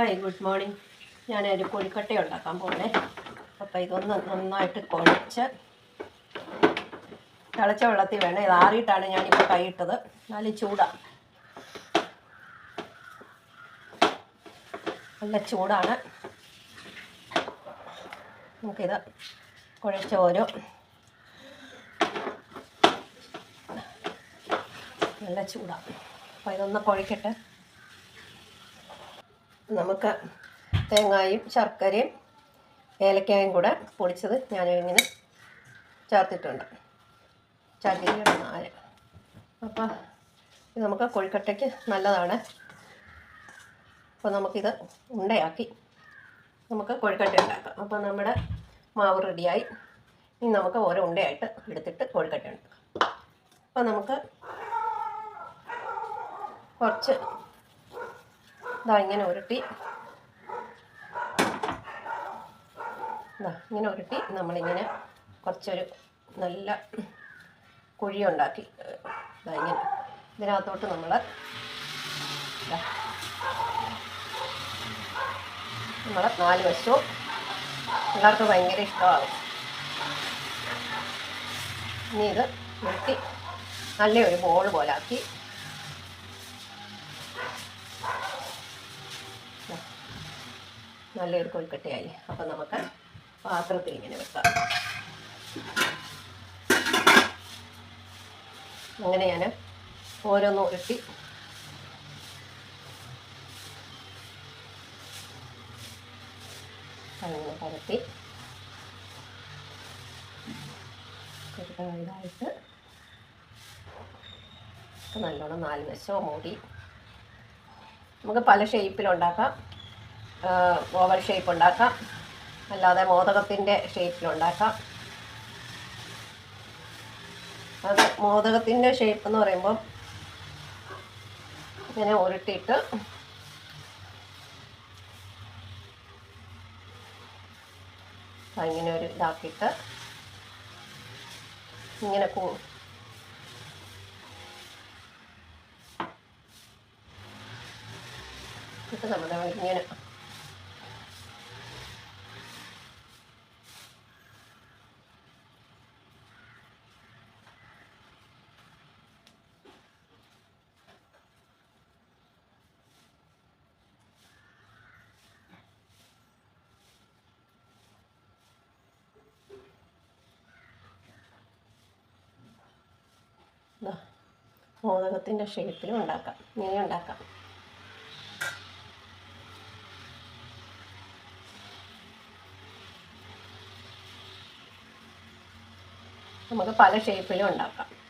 Hi good morning ഞാൻ ഒരു കൊഴുക്കട്ട ഉണ്ടാക്കാൻ പോണേ. അപ്പോൾ ഇതൊന്ന് നന്നായിട്ട് കുഴച്ച് തിളച്ച വെള്ളത്തിൽ വേണം. ഇത് ആറിയിട്ടാണ് ഞാനിപ്പോൾ കൈയിട്ടത് നല്ല ചൂടാണ് നല്ല ചൂടാണ്. നമുക്കിത് കുഴച്ച ഓരോ നല്ല ചൂടാണ് അപ്പോൾ ഇതൊന്ന് കുഴക്കട്ടെ നമുക്ക് തേങ്ങായും ശർക്കരയും ഏലക്കായും കൂടെ പൊടിച്ചത് ഞാനിങ്ങനെ ചേർത്തിട്ടുണ്ട്. ചകിരിയുടെ നാല്. അപ്പോൾ ഇത് നമുക്ക് കൊഴുക്കട്ടയ്ക്ക് നല്ലതാണ്. അപ്പോൾ നമുക്കിത് ഉണ്ടയാക്കി നമുക്ക് കൊഴുക്കട്ട ഉണ്ടാക്കാം. അപ്പോൾ നമ്മുടെ മാവ് റെഡിയായി. ഇനി നമുക്ക് ഓരോ ഉണ്ടയായിട്ട് എടുത്തിട്ട് കൊഴുക്കട്ട ഉണ്ടാക്കാം. അപ്പോൾ നമുക്ക് കുറച്ച് ഇതാ ഇങ്ങനെ ഉരുട്ടി. ഇതാ ഇങ്ങനെ ഉരുട്ടി നമ്മളിങ്ങനെ കുറച്ചൊരു നല്ല കുഴി ഉണ്ടാക്കി ഇതാ ഇങ്ങനെ. ഇതിനകത്തോട്ട് നമ്മൾ നമ്മൾ നാല് വശവും പിള്ളേർക്ക് ഭയങ്കര ഇഷ്ടമാകും ഇനി ഇത് ഉരുട്ടി നല്ലൊരു ബോൾ പോലാക്കി നല്ലൊരു കൊൽക്കട്ടയായി. അപ്പം നമുക്ക് പാത്രത്തിൽ ഇങ്ങനെ വെക്കാം. അങ്ങനെ ഞാൻ ഓരോന്നും ഉരുട്ടി. അങ്ങനെ പരത്തി. നല്ലോണം നാല് വശവും മൂടി. നമുക്ക് പല ഷേപ്പിലുണ്ടാക്കാം ഓവൽ ഷേപ്പ് ഉണ്ടാക്കാം. അല്ലാതെ മോദകത്തിന്റെ ഷേപ്പിലുണ്ടാക്കാം. അത് മോദകത്തിന്റെ ഷേപ്പ് എന്ന് പറയുമ്പം ഇങ്ങനെ ഉരുട്ടിയിട്ട് ഇങ്ങനെ ഒരു ഇതാക്കിയിട്ട് ഇങ്ങനെ കൂ ഇട്ട് നമ്മുടെ ഇങ്ങനെ മോദകത്തിന്റെ ഷേപ്പിലും ഉണ്ടാക്കാം. ഇങ്ങനെ ഉണ്ടാക്കാം. നമുക്ക് പല ഷേപ്പിലും ഉണ്ടാക്കാം.